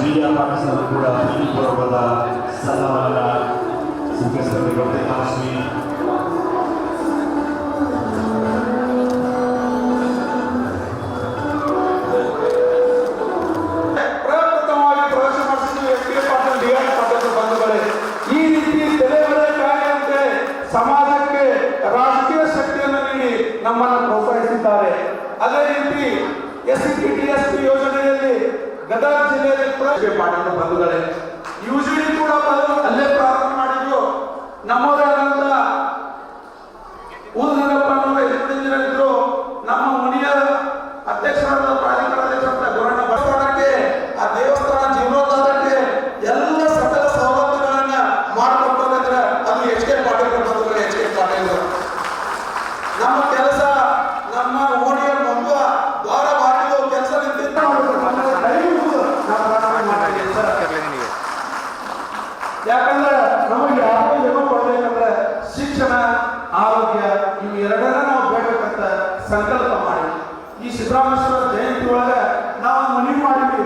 ಪಾಕಿಸ್ತಾನ ಕೂಡ ಪೂರ್ವದ ಸಲ್ಲವನ್ನ ಸ್ವೀಕರಿಸಬೇಕಾಗುತ್ತೆ ಲಕ್ಷ್ಮಿ ಸಮಾಜಕ್ಕೆ ರಾಜಕೀಯ ಶಕ್ತಿಯನ್ನು ನೀಡಿ ನಮ್ಮನ್ನು ಪ್ರೋತ್ಸಾಹಿಸಿದ್ದಾರೆ ಅದೇ ರೀತಿ ಪ್ರವೇಶ ಪಾಟೀಲ್ ಬಂಧುಗಳೇ ಯುಜಿಡಿ ಕೂಡ ಅಲ್ಲೇ ಪ್ರಾರಂಭ ಮಾಡಿದ್ರು. ನಮ್ಮದೇ ಆದಂತ ಊರಿನಪ್ಪನವರು ಎದುರಿದ್ರು ನಮ್ಮ ಯಾಕಂದ್ರೆ ನಮಗೆ ಯಾವುದೇ ಜನ ಕೊಡ್ಬೇಕಂದ್ರೆ ಶಿಕ್ಷಣ ಆರೋಗ್ಯ ಇವು ಎರಡನ್ನ ನಾವು ಬೇಕಂತ ಸಂಕಲ್ಪ ಮಾಡಿ ಈ ಸಿದ್ದರಾಮೇಶ್ವರ ಜಯಂತಿ ಒಳಗೆ ನಾವು ಮನವಿ ಮಾಡಿದ್ವಿ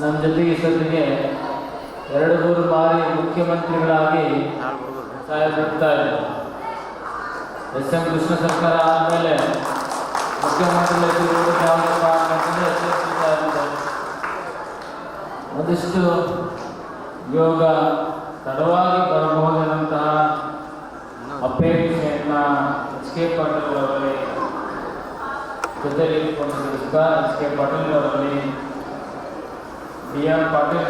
ನಮ್ಮ ಜೊತೆಗೆ ಇಷ್ಟೊತ್ತಿಗೆ ಎರಡು ಮೂರು ಬಾರಿ ಮುಖ್ಯಮಂತ್ರಿಗಳಾಗಿ ಸಾಯಬಿಡ್ತಾರೆ ಎಸ್ ಎಂ ಕೃಷ್ಣ ಸರ್ಕಾರ ಆದಮೇಲೆ ಮುಖ್ಯಮಂತ್ರಿಗಳು ಇದ್ದಾರೆ ಒಂದಿಷ್ಟು ಯೋಗ ತಡವಾಗಿ ಬರಬಹುದಾದಂತಹ ಅಪೇಕ್ಷೆಯನ್ನ ಎಚ್ ಕೆ ಪಾಟೀಲ್ ಅವರಲ್ಲಿ ಜೊತೆಗೆ ಎಚ್ ಕೆ ಪಾಟೀಲ್ ಅವರಲ್ಲಿ ಬಿ ಆರ್ ಪಾಟೀಲ್